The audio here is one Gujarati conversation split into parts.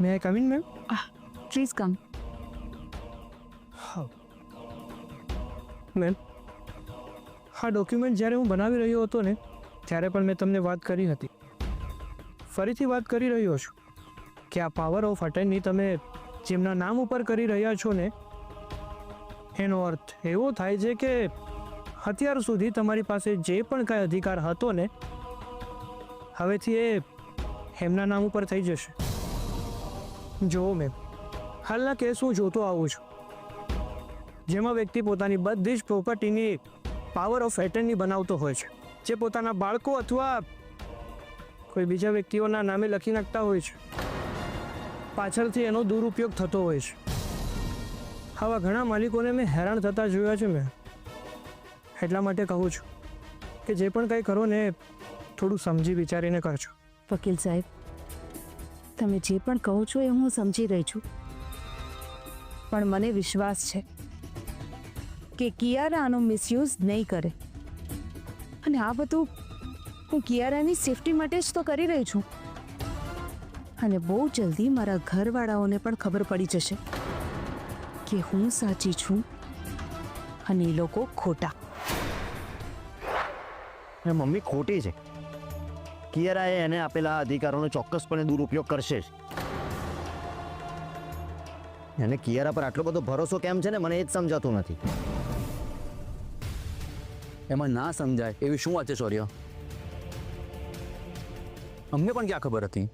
May I come in ma'am please come હા મેમ હા ડોક્યુમેન્ટ જ્યારે હું બનાવી રહ્યો હતો ને ત્યારે પણ મેં તમને વાત કરી હતી. ફરીથી વાત કરી રહ્યો છું કે આ પાવર ઓફ અટેનની તમે જેમના નામ ઉપર કરી રહ્યા છો ને એનો અર્થ એવો થાય છે કે અત્યાર સુધી તમારી પાસે જે પણ કાંઈ અધિકાર હતો ને હવેથી એ એમના નામ ઉપર થઈ જશે. જુઓ મેમ હાલના કેસ હું જોતો આવું છું. જેમાં વ્યક્તિ પોતાની બધી જ પ્રોપર્ટીની પાવર ઓફ એટર્ની બનાવતો હોય છે. જે પોતાના બાળકો અથવા કોઈ બીજા વ્યક્તિઓના નામે લખી નાખતા હોય છે. પાછળથી એનો દુરુપયોગ થતો હોય છે. આવા ઘણા માલિકોને મેં હેરાન થતા જોયા છે મેં. એટલા માટે કહું છું કે જે પણ કંઈ કરો ને થોડું સમજી વિચારીને કરજો. વકીલ સાહેબ તમે જે પણ કહો છો એ હું સમજી રહી છું. પણ મને વિશ્વાસ છે કે કિયારા આનો મિસયુઝ નહીં કરે. અને આ બધું હું કિયારાની સેફટી માટે જ તો કરી રહી છું. અને બહુ જલ્દી મારા ઘરવાળાઓને પણ ખબર પડી જશે કે હું સાચી છું અને એ લોકો ખોટા. મમ્મી ખોટી છે. કિયરાએ એને આપેલા અધિકારોનો ચોક્કસપણે દુરુપયોગ કરશે જ. એને કિયરા પર આટલો બધો ભરોસો કેમ છે ને મને એ જ સમજાતું નથી. એમાં ના સમજાય એવી શું વાત છે, શૌર્ય? અમને પણ ક્યાં ખબર હતી?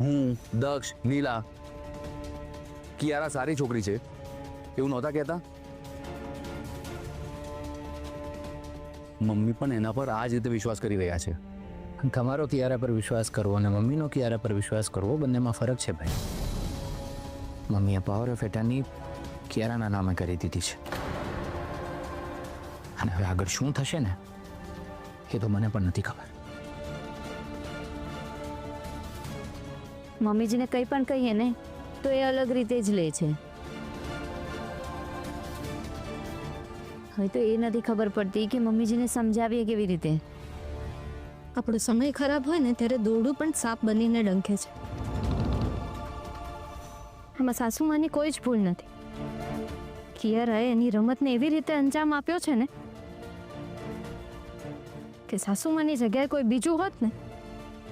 હું, દક્ષ નીલા કિયારા સારી છોકરી છે. એવું નહોતા કહેતા? મમ્મી પણ એના પર આ જ રીતે વિશ્વાસ કરી રહ્યા છે. તમારો કિયારા પર વિશ્વાસ કરવો અને મમ્મીનો કિયારા પર વિશ્વાસ કરવો બંનેમાં ફરક છે ભાઈ. મમ્મીએ પાવર ઓફ એટર્ની કિયારાના નામે કરી દીધી છે. અને હવે આગળ શું થશે ને, એ તો મને પણ નથી ખબર. મમ્મીજીને કંઈ પણ કહીએ ને, તો એ અલગ રીતે જ લે છે. હવે તો એ નથી ખબર પડતી કે મમ્મીજીને સમજાવીએ કેવી રીતે. આપણો સમય ખરાબ હોય ને ત્યારે દોરડું પણ સાપ બનીને ડંખે છે. આમાં સાસુમાની કોઈ જ ભૂલ નથી. કિયારાએ એની રમતને એવી રીતે અંજામ આપ્યો છે ને કે સાસુમાની જગ્યાએ કોઈ બીજું હોત ને,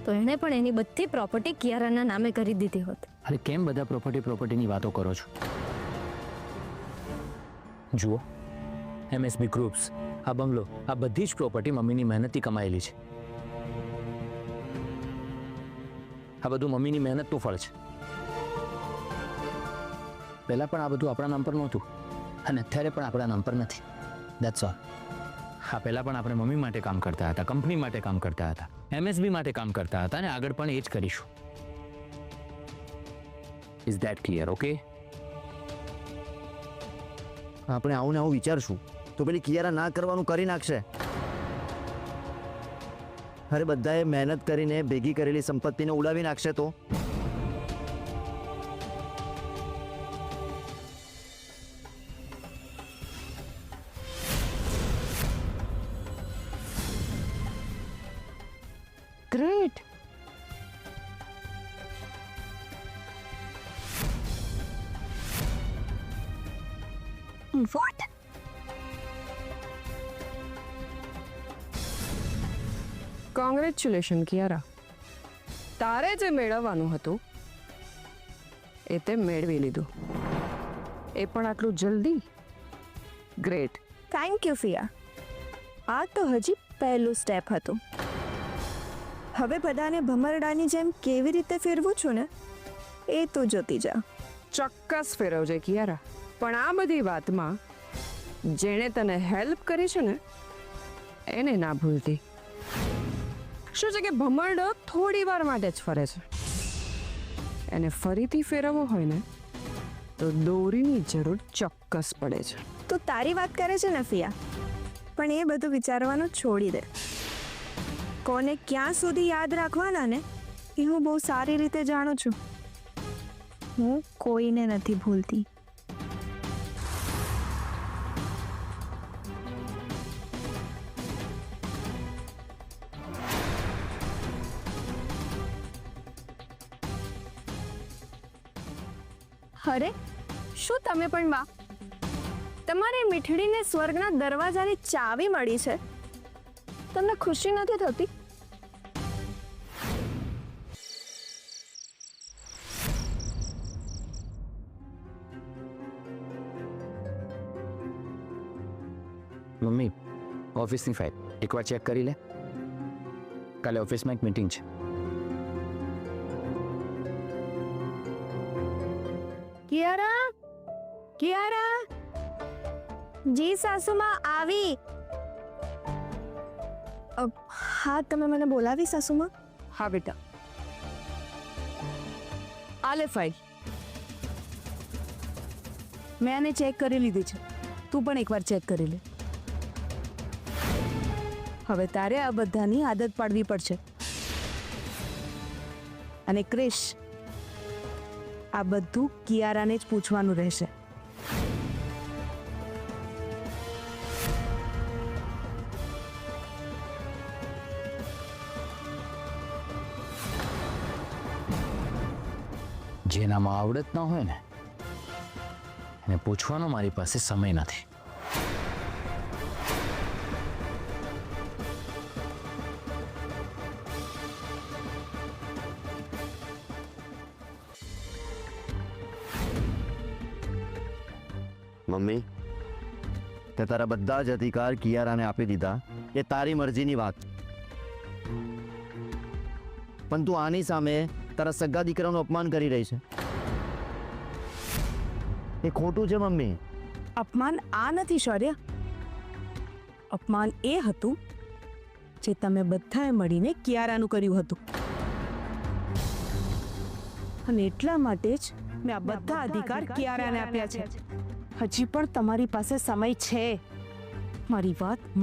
તો એણે પણ એની બધી પ્રોપર્ટી કિયારાના નામે કરી દીધી હોત. અરે કેમ બધા પ્રોપર્ટી પ્રોપર્ટીની વાતો કરો છો? જુઓ એમએસબી ગ્રુપ્સ આ બંગલો, આ બધી જ પ્રોપર્ટી મમ્મીની મહેનતથી કમાયેલી છે. આ બધું મમ્મીની મહેનતનું ફળ છે. પહેલાં પણ આ બધું આપણા નામ પર નહોતું અને અત્યારે પણ આપણા નામ પર નથી. દેટ્સ ઓલ હા, પહેલાં પણ આપણે મમ્મી માટે કામ કરતા હતા, કંપની માટે કામ કરતા હતા એમએસબી માટે કામ કરતા હતા અને આગળ પણ એ જ કરીશું. ઇઝ ધેટ ક્લિયર ઓકે આપણે આવું ને આવું વિચારશું. તો પેલી કિયારા ના કરવાનું કરી નાખશે. અરે બધાએ મહેનત કરીને ભેગી કરેલી સંપત્તિને ઉડાવી નાખશે તો ગ્રેટ વોટ કોંગ્રેચ્યુલેશન કિયારા. તારે જે મેળવવાનું હતું એ તે મેળવી લીધું. એ પણ આટલું જલ્દી? ગ્રેટ થેન્ક યુ ફિયા આ તો હજી પહેલું સ્ટેપ હતું. હવે બધાને ભમરડાની જેમ કેવી રીતે ફેરવું છું ને એ તું જોતી જા. ચોક્કસ ફેરવજે કિયારા. પણ આ બધી વાતમાં જેણે તને હેલ્પ કરી છે ને એને ના ભૂલતી. શું છે કે ભમરડો થોડી વાર માટે જ ફરે છે? એને ફરીથી ફેરવવો હોય ને, તો દોરીની જરૂર ચોક્કસ પડે છે. તો તારી વાત કરે છે ને, ફિયા. પણ એ બધું વિચારવાનું છોડી દે. કોને ક્યાં સુધી યાદ રાખવાના ને, એ હું બહુ સારી રીતે જાણું છું. હું કોઈને નથી ભૂલતી. અરે, શું તમે પણ વાહ તમારે મીઠડીને સ્વર્ગના દરવાજાની ચાવી મળી છે. તમને ખુશી નથી થતી? મમ્મી, ઓફિસની ફાઇલ એકવાર ચેક કરી લે. કાલે ઓફિસમાં એક મીટિંગ છે. કિયારા કિયારા જી, સાસુમાં, આવી. હા, તમે મને બોલાવી, સાસુમાં? હા, બેટા. આલે ફાઇલ. મેં આને ચેક કરી લીધી છે. તું પણ એકવાર ચેક કરી લે. હવે તારે આ બધાની આદત પાડવી પડશે. અને ક્રિશ આ બધું કિયારાને જ પૂછવાનું રહેશે. જેનામાં આવડત ન હોય ને, એને પૂછવાનો મારી પાસે સમય નથી. મમ્મી. તે તારા બધા જ અધિકાર કિયારાને આપી દીધા. એ તારી મરજીની વાત. પણ તું આની સામે તારા સગા દીકરાનું અપમાન કરી રહી છે. એ ખોટું છે મમ્મી. અપમાન આ નથી શૌર્ય. અપમાન એ હતું જે તમે બધાએ મળીને કિયારાનું કર્યું હતું. અને એટલા માટે જ મેં આ બધા અધિકાર કિયારાને આપ્યા છે. હજી પણ તમારી પાસે સમય છે. મારી વાત